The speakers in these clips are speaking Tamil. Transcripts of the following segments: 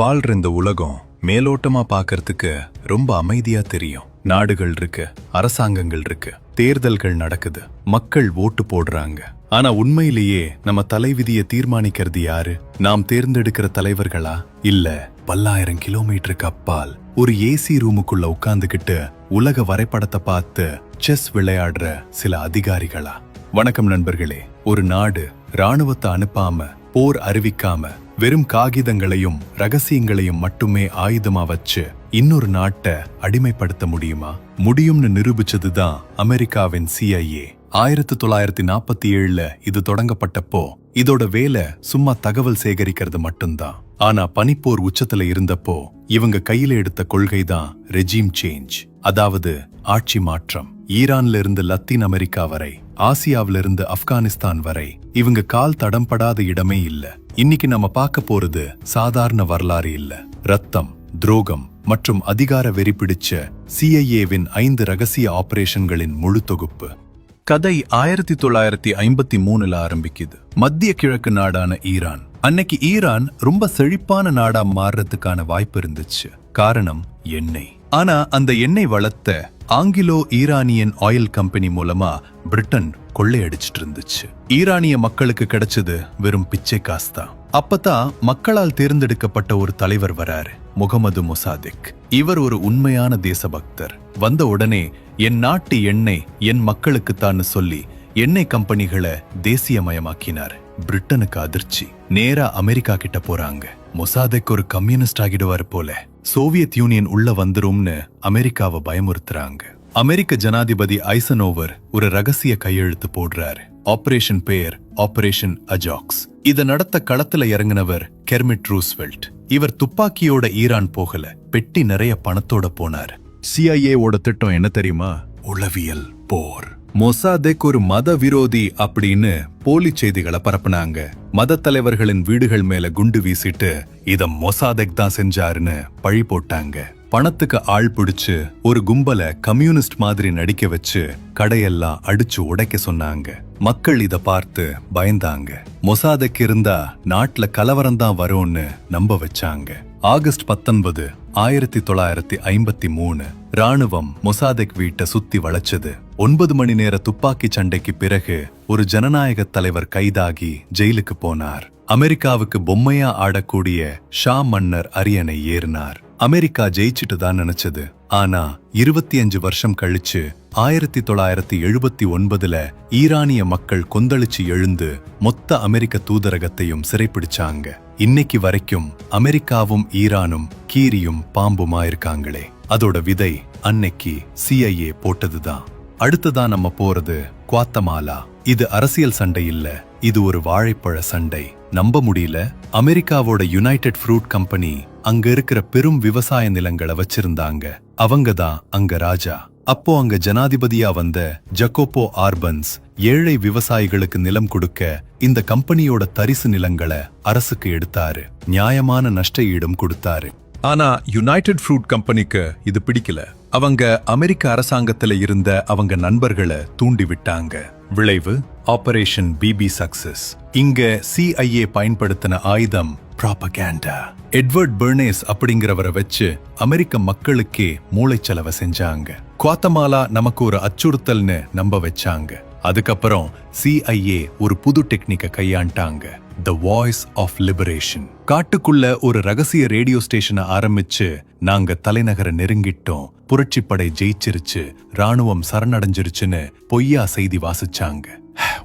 வாழ்ற இந்த உலகம் மேலோட்டமா பாக்கிறதுக்கு ரொம்ப அமைதியா தெரியும். நாடுகள் இருக்கு அரசாங்கங்கள் இருக்கு தேர்தல்கள் நடக்குது மக்கள் ஓட்டு போடுறாங்க. ஆனா உண்மையிலேயே நம்ம தலைவிதியை தீர்மானிக்கிறது யாரு? நாம் தேர்ந்தெடுக்கிற தலைவர்களா? இல்ல பல்லாயிரம் கிலோமீட்டருக்கு அப்பால் ஒரு ஏசி ரூமுக்குள்ள உட்கார்ந்துகிட்டு உலக வரைபடத்தை பார்த்து செஸ் விளையாடுற சில அதிகாரிகளா? வணக்கம் நண்பர்களே ஒரு நாடு ராணுவத்தை அனுப்பாம போர் அறிவிக்காம வெறும் காகிதங்களையும் ரகசியங்களையும் மட்டுமே ஆயுதமா வச்சு இன்னொரு நாட்டை அடிமைப்படுத்த முடியுமா? முடியும்னு நிரூபிச்சதுதான் அமெரிக்காவின் சிஐஏ ஆயிரத்தி தொள்ளாயிரத்தி நாற்பத்தி ஏழுல இது தொடங்கப்பட்டப்போ இதோட வேலை சும்மா தகவல் சேகரிக்கிறது மட்டும்தான். ஆனா பனிப்போர் உச்சத்துல இருந்தப்போ இவங்க கையில எடுத்த கொள்கை தான் ரெஜீம் சேஞ்ச் அதாவது ஆட்சி மாற்றம். ஈரான்ல இருந்து லத்தீன் அமெரிக்கா வரை ஆசியாவில இருந்து ஆப்கானிஸ்தான் வரை இவங்க கால் தடம்படாத இடமே இல்ல. இன்னைக்கு நம்ம பார்க்க போறது சாதாரண வரலாறு இல்ல. ரத்தம் துரோகம் மற்றும் அதிகார வெறி பிடிச்ச சிஐஏவின் ஐந்து ரகசிய ஆபரேஷன்களின் முழு தொகுப்பு. கதை ஆயிரத்தி தொள்ளாயிரத்தி ஐம்பத்தி மூணுல ஆரம்பிக்குது. மத்திய கிழக்கு நாடான ஈரான். அன்னைக்கு ஈரான் ரொம்ப செழிப்பான நாடா மாறுறதுக்கான வாய்ப்பு இருந்துச்சு. காரணம் எண்ணெய். ஆனா அந்த எண்ணெய் வளர்த்த ஆங்கிலோ ஈரானியன் ஆயில் கம்பெனி மூலமா பிரிட்டன் கொள்ளையடிச்சிட்டு இருந்துச்சு ஈரானிய மக்களுக்கு கிடைச்சது வெறும் பிச்சை காசு தான் அப்பதான் மக்களால் தேர்ந்தெடுக்கப்பட்ட ஒரு தலைவர் வராரு முகமது மொசாதிக். இவர் ஒரு உண்மையான தேசபக்தர். வந்த உடனே என் நாட்டு எண்ணெய் என் மக்களுக்குத்தான்னு சொல்லி எண்ணெய் கம்பெனிகளை தேசியமயமாக்கினார். பிரிட்டனுக்கு அதிர்ச்சி. நேரா அமெரிக்கா கிட்ட போறாங்க. மொசாதெக் ஒரு கம்யூனிஸ்ட் ஆகிடுவார் போல. சோவியத் யூனியன் உள்ள வந்துரும்னு அமெரிக்காவை பயமுறுத்துறாங்க. அமெரிக்க ஜனாதிபதி ஐசனோவர் ஒரு ரகசிய கையெழுத்து போடுறாரு. ஆபரேஷன் பெயர் ஆபரேஷன் அஜாக்ஸ் இத நடத்த களத்துல இறங்கினவர் கெர்மிட் ரூஸ்வெல்ட். இவர் துப்பாக்கியோட ஈரான் போகல பெட்டி நிறைய பணத்தோட போனார். சிஐஏ ஓட திட்டம் என்ன தெரியுமா? உளவியல் போர். மொசாதெக் ஒரு மத விரோதி அப்படின்னு போலி செய்திகளை பரப்புனாங்க. மத தலைவர்களின் வீடுகள் மேல குண்டு வீசிட்டு இத மொசாதெக் தான் செஞ்சாருன்னு பழி போட்டாங்க. பணத்துக்கு ஆள் பிடிச்சு ஒரு கும்பல கம்யூனிஸ்ட் மாதிரி நடிக்க வச்சு கடையெல்லாம் அடிச்சு உடைக்க சொன்னாங்க. மக்கள் இத பார்த்து பயந்தாங்க. மொசாதெக் இருந்தா நாட்டுல கலவரம் தான் வரும்னு நம்ப வச்சாங்க. ஆகஸ்ட் பத்தொன்பது ஆயிரத்தி தொள்ளாயிரத்தி ஐம்பத்தி மூணு ராணுவம் மொசாதெக் வீட்டை சுத்தி வளைச்சது. ஒன்பது மணி நேர துப்பாக்கி சண்டைக்கு பிறகு ஒரு ஜனநாயக தலைவர் கைதாகி ஜெயிலுக்கு போனார். அமெரிக்காவுக்கு பொம்மையா ஆடக்கூடிய ஷா மன்னர் அரியணை ஏறினார். அமெரிக்கா ஜெயிச்சுட்டு தான் நினைச்சது. ஆனா இருபத்தி அஞ்சு வருஷம் கழிச்சு ஆயிரத்தி தொள்ளாயிரத்தி எழுபத்தி ஒன்பதுல ஈரானிய மக்கள் கொந்தளிச்சு எழுந்து மொத்த அமெரிக்க தூதரகத்தையும் சிறைப்பிடிச்சாங்க. இன்னைக்கு வரைக்கும் அமெரிக்காவும் ஈரானும் கீரியும் பாம்புமா இருக்காங்களே அதோட விதை அன்னைக்கு சிஐஏ போட்டதுதான். அடுத்ததா நம்ம போறது குவாத்தமாலா. இது அரசியல் சண்டை இல்ல இது ஒரு வாழைப்பழ சண்டை. நம்ப முடியல? அமெரிக்காவோட யுனைடெட் ஃப்ரூட் கம்பெனி அங்க இருக்கிற பெரும் விவசாய நிலங்களை வச்சிருந்தாங்க. அவங்க தான் அங்க ராஜா. அப்போ அங்க ஜனாதிபதியா வந்த ஜக்கோப்போ ஆர்பன்ஸ் ஏழை விவசாயிகளுக்கு நிலம் கொடுக்க இந்த கம்பெனியோட தரிசு நிலங்களை அரசுக்கு எடுத்தாரு. நியாயமான நஷ்ட ஈடும் கொடுத்தாரு. ஆனா யுனைடெட் ஃப்ரூட் கம்பெனிக்கு இது பிடிக்கல. அவங்க அமெரிக்க அரசாங்கத்துல இருந்த அவங்க நண்பர்களை தூண்டி விட்டாங்க. விளைவு ஆபரேஷன் பிபி சக்சஸ் இங்க சிஐஏ பயன்படுத்தின ஆயுதம் ப்ராபகேண்டா எட்வர்ட் பெர்னேஸ் அப்படிங்கிறவரை வச்சு அமெரிக்க மக்களுக்கே மூளைச்சலவை செஞ்சாங்க. குவாத்தமாலா நமக்கு ஒரு அச்சுறுத்தல்னு நம்ப வச்சாங்க. அதுக்கப்புறம் சிஐஏ ஒரு புது டெக்னிக்கை கையாண்டாங்க. த வாய்ஸ் ஆஃப் லிபரேஷன் காட்டுக்குள்ள ஒரு ரகசிய ரேடியோ ஸ்டேஷனை ஆரம்பிச்சு நாங்க தலைநகரை நெருங்கிட்டோம். புரட்சிப்படை ஜெயிச்சிருச்சு ராணுவம் சரணடைஞ்சிருச்சுன்னு பொய்யா செய்தி வாசிச்சாங்க.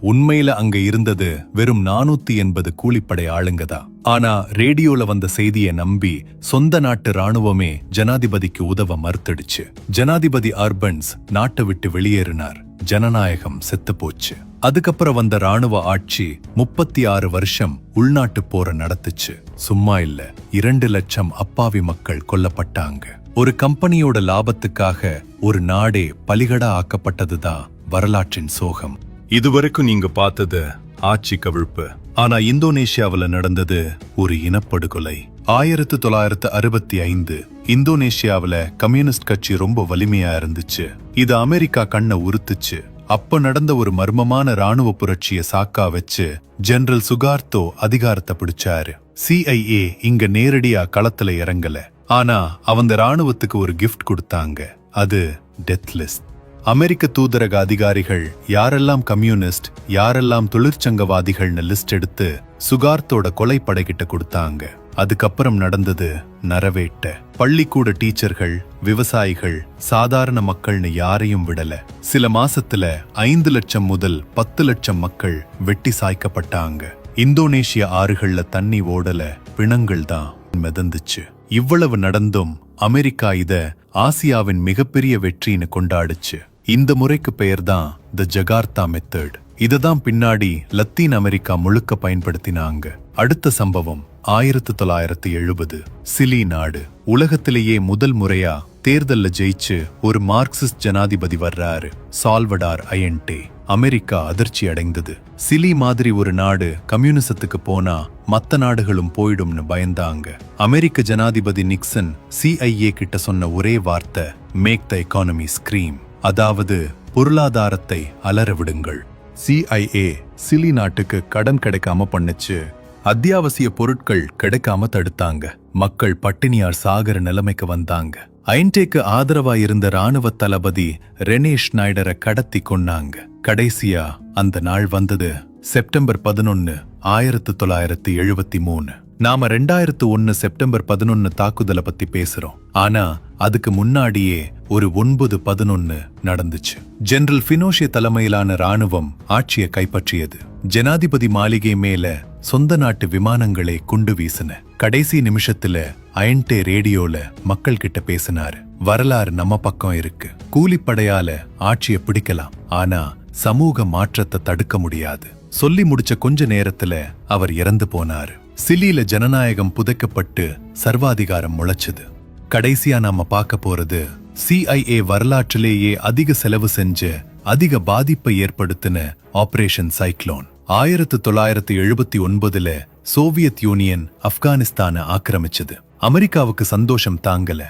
உண்மையில அங்க இருந்தது வெறும் நானூத்தி எண்பது கூலிப்படை ஆளுங்க தான் ஆனா ரேடியோல வந்த செய்தியை நம்பி சொந்த நாட்டு ராணுவமே ஜனாதிபதிக்கு உதவ மறுத்துடுச்சு. ஜனாதிபதி அர்பன்ஸ் நாட்டை விட்டு வெளியேறினார். ஜனநாயகம் செத்து போச்சு அதுக்கப்புறம் வந்த ராணுவ ஆட்சி முப்பத்தி ஆறு வருஷம் உள்நாட்டு போரை நடத்துச்சு. சும்மா இல்ல இரண்டு லட்சம் அப்பாவி மக்கள் கொல்லப்பட்டாங்க. ஒரு கம்பெனியோட லாபத்துக்காக ஒரு நாடே பலிகடா ஆக்கப்பட்டதுதான் வரலாற்றின் சோகம். இதுவரைக்கும் நீங்க பார்த்தது ஆட்சி கவிழ்ப்பு. ஆனா இந்தோனேஷியாவுல நடந்தது ஒரு இனப்படுகொலை. ஆயிரத்து தொள்ளாயிரத்து அறுபத்தி ஐந்து இந்தோனேஷியாவுல கம்யூனிஸ்ட் கட்சி ரொம்ப வலிமையா இருந்துச்சு. இது அமெரிக்கா கண்ணை உறுத்துச்சு. அப்ப நடந்த ஒரு மர்மமான ராணுவ புரட்சிய சாக்கா வச்சு ஜெனரல் சுகார்த்தோ அதிகாரத்தை பிடிச்சாரு. சிஐஏ இங்க நேரடியா களத்துல இறங்கல. ஆனா அவங்க ராணுவத்துக்கு ஒரு கிஃப்ட் கொடுத்தாங்க. அது டெத் லிஸ்ட் அமெரிக்க தூதரக அதிகாரிகள் யாரெல்லாம் கம்யூனிஸ்ட் யாரெல்லாம் தொழிற்சங்கவாதிகள்னு லிஸ்ட் எடுத்து சுகார்த்தோட கொலைப்படைகிட்ட கொடுத்தாங்க. அதுக்கப்புறம் நடந்தது நரவேட்ட. பள்ளிக்கூட டீச்சர்கள் விவசாயிகள் சாதாரண மக்கள்னு யாரையும் விடல. சில மாசத்துல ஐந்து லட்சம் முதல் பத்து லட்சம் மக்கள் வெட்டி சாய்க்கப்பட்டாங்க. இந்தோனேஷிய ஆறுகள்ல தண்ணி ஓடல பிணங்கள் தான் மிதந்துச்சு. இவ்வளவு நடந்தும் அமெரிக்கா இத ஆசியாவின் மிகப்பெரிய வெற்றின்னு கொண்டாடுச்சு. இந்த முறைக்கு பெயர்தான் த ஜகார்த்தா மெத்தட் இததான் பின்னாடி லத்தீன் அமெரிக்கா முழுக்க பயன்படுத்தினாங்க. அடுத்த சம்பவம் ஆயிரத்து தொள்ளாயிரத்து எழுபது. சிலி நாடு. உலகத்திலேயே முதல் முறையா தேர்தல்ல ஜெயிச்சு ஒரு மார்க்சிஸ்ட் ஜனாதிபதி வர்றாரு சால்வடார் அயன்டே. அமெரிக்கா அதிர்ச்சி அடைந்தது. சிலி மாதிரி ஒரு நாடு கம்யூனிசத்துக்கு போனா மத்த நாடுகளும் போயிடும்னு பயந்தாங்க. அமெரிக்க ஜனாதிபதி நிக்சன் சிஐஏ கிட்ட சொன்ன ஒரே வார்த்தை மேக் த எக்கானமி ஸ்கிரீம் அதாவது பொருளாதாரத்தை அலற விடுங்கள். சிஐஏ சிலி நாட்டுக்கு கடன் கிடைக்காம பண்ணுச்சு. அத்தியாவசிய பொருட்கள் கிடைக்காம தடுத்தாங்க. மக்கள் பட்டினியார் சாகர நிலைமைக்கு வந்தாங்க. ஐன்டேக்கு ஆதரவா இருந்த ராணுவ தளபதி ரெனேஷ் ஸ்னைடரை கடத்தி கொன்னாங்க. கடைசியா அந்த நாள் வந்தது செப்டம்பர் பதினொன்னு ஆயிரத்து தொள்ளாயிரத்தி எழுபத்தி மூணு. நாம ரெண்டாயிரத்து ஒன்னு செப்டம்பர் பதினொன்னு தாக்குதலை பத்தி பேசுறோம். ஆனா அதுக்கு முன்னாடியே ஒரு ஒன்பது பதினொன்னு நடந்துச்சு. ஜெனரல் பினோஷே தலைமையிலான ராணுவம் ஆட்சியை கைப்பற்றியது. ஜனாதிபதி மாளிகை மேல சொந்த நாட்டு விமானங்களை குண்டு வீசின. கடைசி நிமிஷத்துல அயன்டே ரேடியோல மக்கள் கிட்ட பேசினாரு. வரலாறு நம்ம பக்கம் இருக்கு. கூலிப்படையால ஆட்சியை பிடிக்கலாம். ஆனா சமூக மாற்றத்தை தடுக்க முடியாது. சொல்லி முடிச்ச கொஞ்ச நேரத்துல அவர் இறந்து போனாரு. சிலியில ஜனநாயகம் புதைக்கப்பட்டு சர்வாதிகாரம் முளைச்சது. கடைசியா நாம பார்க்க போறது சிஐஏ வரலாற்றிலேயே அதிக செலவு செஞ்ச அதிக பாதிப்பை ஏற்படுத்தின ஆபரேஷன் சைக்ளோன் ஆயிரத்து தொள்ளாயிரத்து எழுபத்தி ஒன்பதுல சோவியத் யூனியன் ஆப்கானிஸ்தானை ஆக்கிரமிச்சது. அமெரிக்காவுக்கு சந்தோஷம் தாங்கல.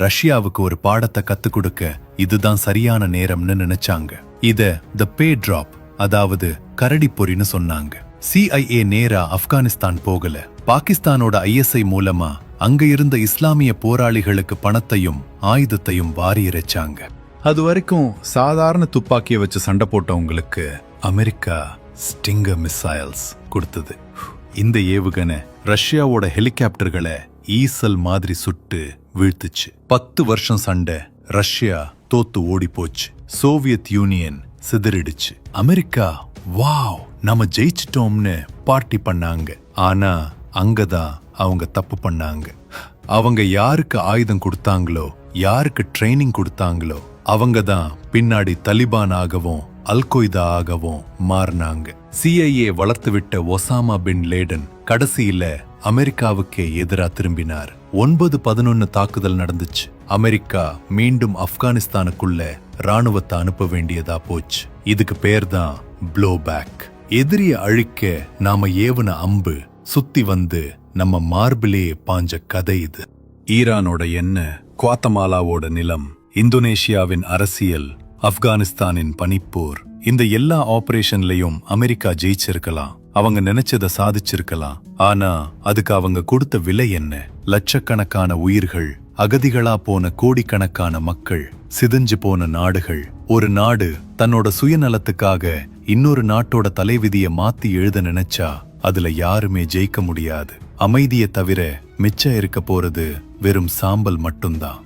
ரஷ்யாவுக்கு ஒரு பாடத்தை கத்துக் கொடுக்க இதுதான் சரியான நேரம்னு நினைச்சாங்க. இத த பே டிராப் அதாவது கரடி பொறின்னு சொன்னாங்க. சிஐஏ நேரா ஆப்கானிஸ்தான் போகல. பாகிஸ்தானோட ஐஎஸ்ஐ மூலமா அங்க இருந்த இஸ்லாமிய போராளிகளுக்கு பணத்தையும் ஆயுதத்தையும் வாரி இறைச்சாங்க அது வரைக்கும் சாதாரண துப்பாக்கியை வச்சு சண்டை போட்டவங்களுக்கு அமெரிக்கா ஸ்டிங்கர் மிசைல்ஸ் கொடுத்தது. இந்த ஏவுகணை ரஷ்யாவோட ஹெலிகாப்டர்களை ஈசல் மாதிரி சுட்டு வீழ்த்துச்சு. பத்து வருஷம் சண்டை ரஷ்யா தோத்து ஓடி போச்சு சோவியத் யூனியன் சிதறிடுச்சு. America wow! நம்ம ஜெயிச்சிட்டோம்னு பார்ட்டி பண்ணாங்க. ஆனா அங்கதான் அவங்க தப்பு பண்ணாங்க. அவங்க யாருக்கு ஆயுதம் கொடுத்தாங்களோ யாருக்கு ட்ரைனிங் கொடுத்தாங்களோ அவங்க தான் பின்னாடி தலிபான் ஆகவும் அல்கொய்தா ஆகவும் மாறினாங்க சிஐஏ வளர்த்து விட்ட ஒசாமா பின் லேடன் கடைசியில அமெரிக்காவுக்கே எதிராக திரும்பினார். ஒன்பது பதினொன்னு தாக்குதல் நடந்துச்சு. அமெரிக்கா மீண்டும் ஆப்கானிஸ்தானுக்குள்ள ராணுவத்தை அனுப்ப வேண்டியதா போச்சு. இதுக்கு பேர் தான் ப்ளோ பேக் எதிரிய அழிக்க நாம ஏவுன அம்பு சுத்தி வந்து நம்ம மார்பிலே பாஞ்ச கதை இது. ஈரானோட எண்ணெய் குவாத்தமாலாவோட நிலம் இந்தோனேஷியாவின் அரசியல் ஆப்கானிஸ்தானின் பனிப்போர் இந்த எல்லா ஆபரேஷன்லயும் அமெரிக்கா ஜெயிச்சிருக்கலாம் அவங்க நினைச்சத சாதிச்சிருக்கலாம். ஆனா அதுக்கு அவங்க கொடுத்த விலை என்ன? லட்சக்கணக்கான உயிர்கள் அகதிகளா போன கோடிக்கணக்கான மக்கள் சிதைஞ்சு போன நாடுகள் ஒரு நாடு தன்னோட சுயநலத்துக்காக இன்னொரு நாட்டோட தலைவிதிய மாத்தி எழுத நினைச்சா அதுல யாருமே ஜெயிக்க முடியாது. அமைதியை தவிர மிச்சம் இருக்க போறது வெறும் சாம்பல் மட்டும்தான்.